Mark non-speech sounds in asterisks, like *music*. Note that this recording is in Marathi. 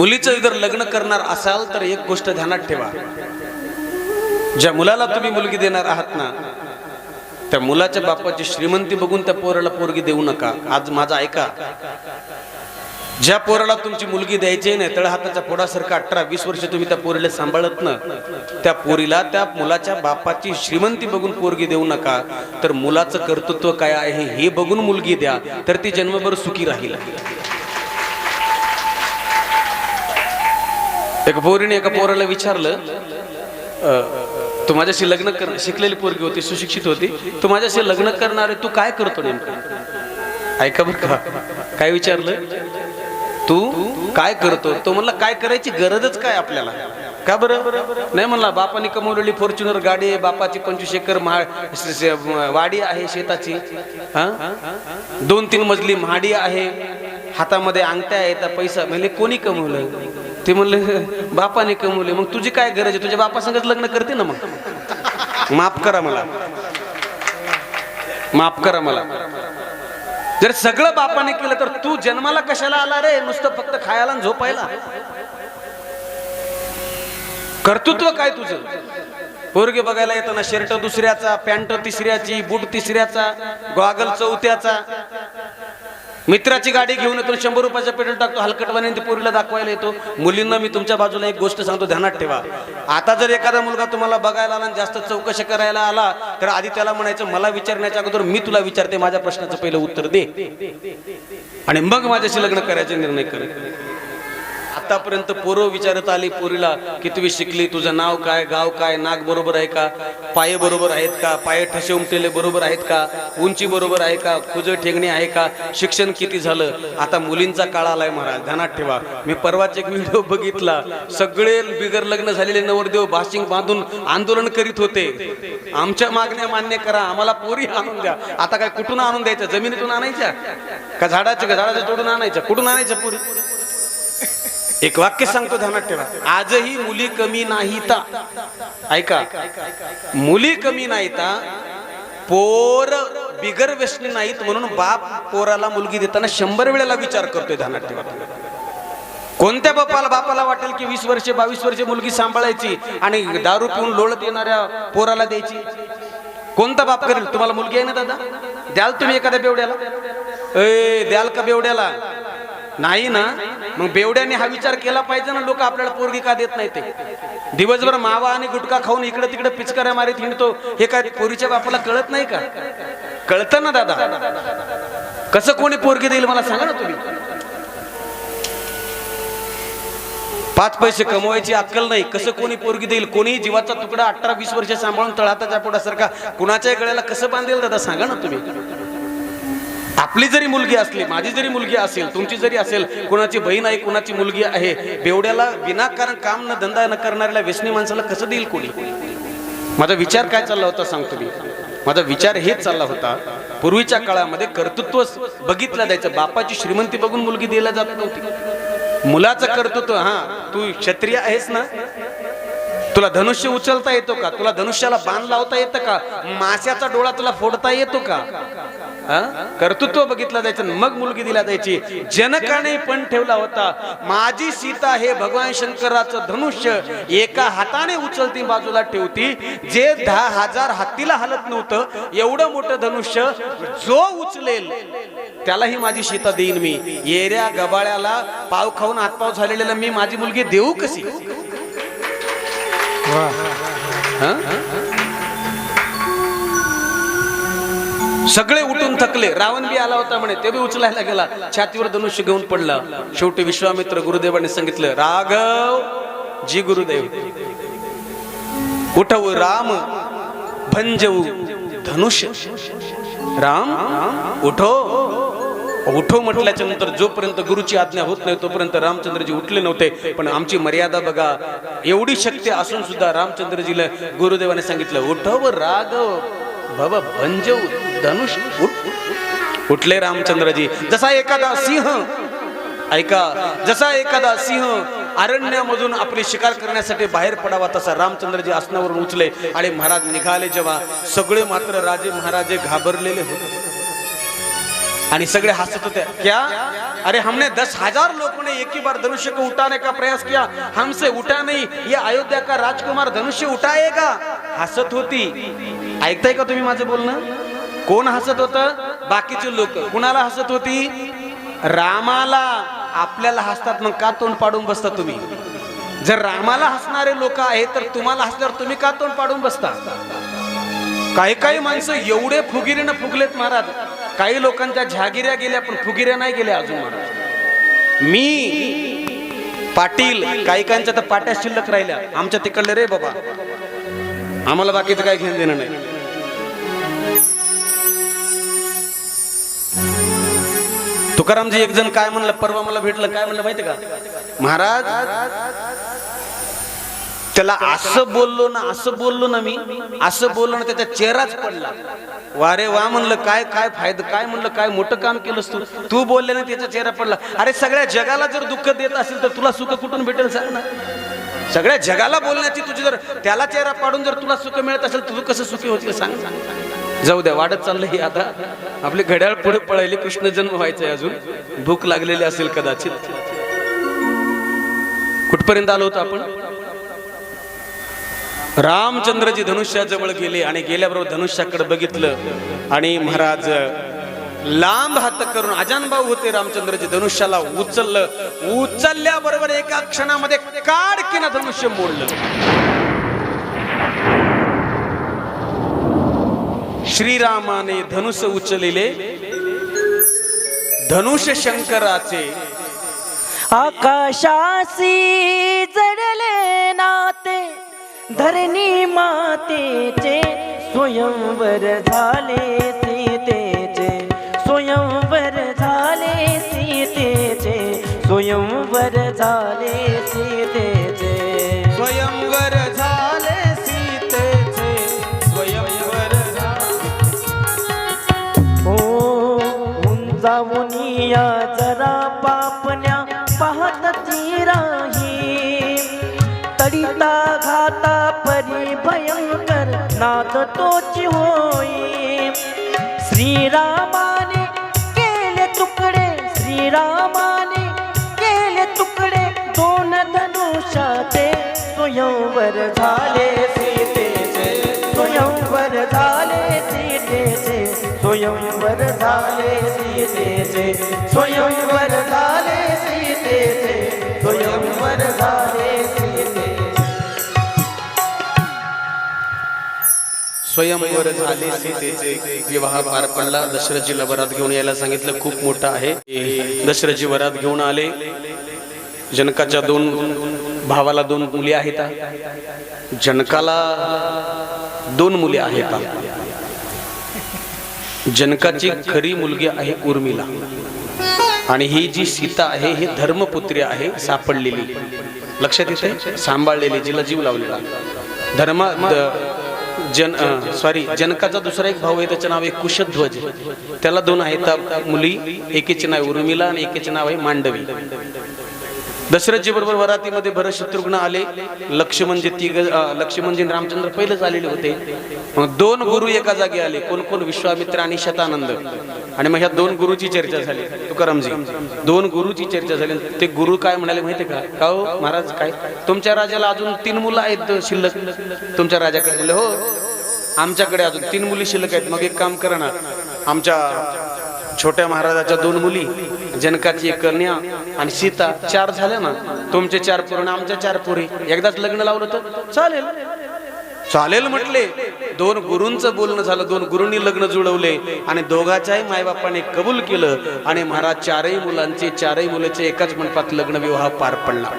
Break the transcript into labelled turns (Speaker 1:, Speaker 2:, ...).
Speaker 1: मुलीचं जर लग्न करणार असाल तर एक गोष्ट ध्यानात ठेवा. ज्या मुलाला तुम्ही मुलगी देणार आहात ना त्या मुलाच्या बापाची श्रीमंती बघून त्या पोराला पोरगी देऊ नका. आज माझा ऐका. ज्या पोराला तुमची मुलगी द्यायची नाही तळ हाताचा पोडासारखं अठरा वीस वर्ष तुम्ही त्या पोरीला सांभाळत ना त्या पोरीला त्या मुलाच्या बापाची श्रीमंती बघून पोरगी देऊ नका. तर मुलाचं कर्तृत्व काय आहे हे बघून मुलगी द्या तर ती जन्मभर सुखी राहील. एका पोरीने एका पोराला विचारलं तू माझ्याशी लग्न कर शिकलेली पोरगी होती सुशिक्षित होती. तू माझ्याशी लग्न करणार आहे तू काय करतो नेमकं? ऐका बरं का. काय विचारलं? तू काय करतो? तो म्हणला काय करायची गरजच काय आपल्याला? का बरं? नाही म्हणला बापाने कमवलेली फॉर्च्युनर गाडी आहे बापाची पंचवीस एकर महा वाडी आहे शेताची. दोन तीन मजली महाडी आहे. हातामध्ये अंगठ्या आहेत पैसा म्हणजे कोणी कमवलं? ते म्हणले बापाने कमवले मग तुझी काय गरज आहे? तुझ्या बापासंगच लग्न करते ना मग. माफ करा मला. माफ करा मला. जर सगळं बापाने केलं तर तू जन्माला कशाला आला रे? नुसतं फक्त खायला आणि झोपायला. कर्तृत्व काय तुझं? पोरगे बघायला येताना शर्ट दुसऱ्याचा पॅन्ट तिसऱ्याची बूट तिसऱ्याचा गॉगल चौथ्याचा. मित्राची गाडी घेऊन येतो शंभर रुपयाचा पेट्रोल टाकतो हलकटवाने ते पोरीला दाखवायला येतो. मुलींना मी तुमच्या बाजूला एक गोष्ट सांगतो ध्यानात ठेवा. आता जर एखादा मुलगा तुम्हाला बघायला आला आणि जास्त चौकशी करायला आला तर आधी त्याला म्हणायचं मला विचारण्याच्या अगोदर मी तुला विचारते माझ्या प्रश्नाचं पहिलं उत्तर दे. आणि मग माझ्याशी लग्न करायचा निर्णय कर. आतापर्यंत पोरं विचारत आली पोरीला कितवी शिकली तुझं नाव काय गाव काय नाक बरोबर आहे का पाय बरोबर आहेत का पाय ठसे उमटेले बरोबर आहेत का उंची बरोबर आहे का खुजं ठेंगणे आहे का शिक्षण किती झालं? आता मुलींचा काळ आलाय महाराज ध्यानात ठेवा. मी परवाच एक व्हिडिओ *laughs* बघितला. सगळे बिगर लग्न झालेले नवरदेव भाषिंग बांधून आंदोलन करीत होते. आमच्या मागण्या मान्य करा आम्हाला पोरी आणून द्या. आता काय कुठून आणून द्यायच्या? जमिनीतून आणायच्या? का झाडाच्या का झाडाच्या तोडून आणायच्या? कुठून आणायच्या पोरी? एक वाक्य सांगतो ध्यानात ठेवा. आजही मुली कमी नाहीता. ऐका. मुली कमी नाहीता. पोर बिगर व्यसनी नाहीत म्हणून बाप पोराला मुलगी देताना शंभर वेळेला विचार करतोय ध्यानात ठेवा. कोणत्या बापाला बापाला वाटेल की वीस वर्षे बावीस वर्षे मुलगी सांभाळायची आणि दारू पिऊन लोळत येणाऱ्या पोराला द्यायची? कोणता बाप करेल? तुम्हाला मुलगी आहे ना दादा? द्याल तुम्ही एखाद्या बेवड्याला? ए द्याल का बेवड्याला? नाही ना. मग बेवड्याने हा विचार केला पाहिजे ना लोक आपल्याला पोरगी का देत नाही ते? दिवसभर मावा आणि गुटखा खाऊन इकडे तिकडे पिचकाऱ्या मारीत हिंडतो. हे काय पोरीच्या बापाला कळत नाही का? कळतं ना दादा. कसं कोणी पोरगी देईल मला सांगा ना तुम्ही? पाच पैसे कमवायची अक्कल नाही. कसं कोणी पोरगी देईल? कोणी जीवाचा तुकडा अठरा वीस वर्ष सांभाळून तळाताच्या पोटासारखा कुणाच्याही गळ्याला कसं बांधेल दादा? सांगा ना तुम्ही. आपली जरी मुलगी असली माझी जरी मुलगी असेल तुमची जरी असेल कुणाची बहीण आहे कुणाची मुलगी आहे बेवड्याला विनाकारण काम न धंदा न करणाऱ्या व्यसनी माणसाला कसं देईल कोणी? माझा विचार काय चालला होता सांगतो मी माझा विचार हेच चालला होता पूर्वीच्या काळामध्ये कर्तृत्व बघितलं जायचं. बापाची श्रीमंती बघून मुलगी दिला जात नव्हती. मुलाचं कर्तृत्व हा तू क्षत्रिय आहेस ना? तुला धनुष्य उचलता येतो का? तुला धनुष्याला बाण लावता येतं का? माश्याचा डोळा तुला फोडता येतो का? कर्तृत्व बघितलं जायचं मग मुलगी दिला जायची. जनकाने पण ठेवला होता. माझी सीता हे भगवान शंकराचं धनुष्य एका हाताने उचलती बाजूला ठेवती. जे दहा हजार हत्तीला हलत नव्हतं एवढं मोठं धनुष्य जो उचलेल त्यालाही माझी सीता देईन मी. येऱ्या गबाळ्याला पाव खाऊन हातपाव झालेल्याला मी माझी मुलगी देऊ कशी? हा? सगळे उठून थकले. रावण बी आला होता म्हणे ते बी उचलायला गेला. छातीवर धनुष्य घेऊन पडला. शेवटी विश्वामित्र गुरुदेवाने सांगितलं राघव जी गुरुदेव उठव राम भंजऊ धनुष्य. राम उठो. उठो म्हटल्याच्या नंतर जोपर्यंत गुरुची आज्ञा होत नाही तोपर्यंत रामचंद्रजी उठले नव्हते. पण आमची मर्यादा बघा एवढी शक्ती असून सुद्धा रामचंद्रजीला गुरुदेवाने सांगितलं उठव राघव बाबा भंजव धनुष उठले रामचंद्रजी जसा एखादा सिंह ऐका जसा एखादा सिंह अरण्यामधून आपली शिकार करण्यासाठी बाहेर पडावा तसा रामचंद्रजी आसनावरून उचले आणि महाराज निघाले जेव्हा सगळे मात्र राजे महाराजे घाबरलेले होते. आणि सगळे हसत होते क्या? अरे हमने दस हजार लोगों ने एक ही बार धनुष्य को उठाने का प्रयास किया हमसे उठा नहीं ये अयोध्या का राजकुमार धनुष्य उठाएगा? हसत होती ऐकताय का तुम्ही माझं बोलणं? कोण हसत होत? बाकीचे लोक. कुणाला हसत होती? रामाला. आपल्याला हसतात मग का तोंड पाडून बसता तुम्ही? जर रामाला हसणारे लोक आहेत तर तुम्हाला हसल्यावर तुम्ही का तोंड पाडून बसता? काही काही माणसं एवढे फुगिरीनं फुगलेत महाराज. काही लोकांच्या झागिऱ्या गेल्या पण फुगिऱ्या नाही गेल्या अजून महाराज. मी पाटील काही काहींच्या तर पाट्या शिल्लक राहिल्या. आमच्या तिकडले रे बाबा. आम्हाला बाकीचं काही घेणं देणं नाही. तुकारामजी एक जण काय म्हणलं परवा मला भेटलं काय म्हणलं माहिती का? महाराज त्याला असं बोललो ना असं बोललो ना मी असं बोललो ना त्याचा चेहराच पडला. वारे वा म्हणलं काय काय फायदा काय म्हणलं काय मोठं काम केलंस तू? तू बोलले ना त्याचा चेहरा पडला. अरे सगळ्या जगाला जर दुःख देत असेल तर तुला सुख कुठून भेटेल सांग ना? सगळ्या जगाला बोलण्याची तुझी जर त्याला चेहरा पाडून जर तुला सुख मिळत असेल तर तू कसं सुखी होतील सांग जाऊ द्या वाढत चाललंय हे आता. आपले घड्याळ पुढे पळायले कृष्ण जन्म व्हायचंय अजून. भूक लागलेली असेल कदाचित. कुठपर्यंत आलो होतो आपण? रामचंद्रजी धनुष्याजवळ गेले आणि गेल्याबरोबर धनुष्याकडे बघितलं आणि महाराज लांब हात करून अजानभाऊ होते रामचंद्रजी धनुष्याला उचललं. उचलल्याबरोबर एका क्षणामध्ये काडकीनं धनुष्य मोडलं. श्रीरामाने धनुष उचलले. धनुष शंकराचे.
Speaker 2: आकाशासी जडले नाते धरणी मातेचे स्वयंवर झाले सीतेचे. स्वयंवर झाले सीतेचे स्वयंवर झाले या जरा पापण्या पाहत ती राही. तडिता घाता परी भयंकर नाद तोची होई. श्रीरामाने केले तुकडे श्रीरामाने केले तुकडे दोन धनुष्याचे स्वयंवर झाले. स्वयंवर झाले सीतेचे. स्वयंवर झाले सीतेचे. स्वयंवर झाले स्वयंवर झाले सीतेचे.
Speaker 1: विवाह पार पडला. दशरथजीला वरात घेऊन यायला सांगितलं. खूप मोठं आहे. दशरथजी वरात घेऊन आले. जनकाच्या दोन भावाला दोन मुली आहेत. जनकाला दोन मुली आहेत. जनकाची खरी मुलगी आहे उर्मिला. आणि ही जी सीता आहे ही धर्मपुत्री आहे सापडलेली. लक्षात येते सांभाळलेली जिला जीव लावलेला. धर्म जन सॉरी जनकाचा दुसरा एक भाऊ आहे त्याचं नाव आहे कुशध्वज. त्याला दोन आहेत. मुली एकेचे नाव आहे उर्मिला आणि एकेचे नाव आहे मांडवी. दशरथजी बरोबर वरातीमध्ये भरत शत्रुघ्न आले. लक्ष्मणजी तिघ लक्ष्मणजी रामचंद्र पहिलेच आलेले होते. मग दोन गुरु एका जागी आले. कोण कोण? विश्वामित्र आणि शतानंद. आणि मग ह्या दोन गुरुची चर्चा झाली. तुकारामजी दोन गुरुची चर्चा झाली. ते गुरु काय म्हणाले माहिती का? का हो महाराज काय? तुमच्या राजाला अजून तीन मुलं आहेत शिल्लक. तुमच्या राजाकडे बोलले हो आमच्याकडे अजून तीन मुली शिल्लक आहेत. मग एक काम करा ना आमच्या छोट्या महाराजाच्या दोन मुली जनकाची एक कन्या आणि सीता चार झाल्या ना. तुमचे चार पूर्ण आमच्या चार पुरी. एकदाच लग्न लावलं तर चालेल. चालेल म्हटले. दोन गुरूंचं बोलणं झालं. दोन गुरूंनी लग्न जुळवले आणि दोघाच्याही मायबापाने कबूल केलं आणि महाराज चारही मुलांचे चारही मुलाचे एकाच मंडपात लग्न विवाह पार पडला.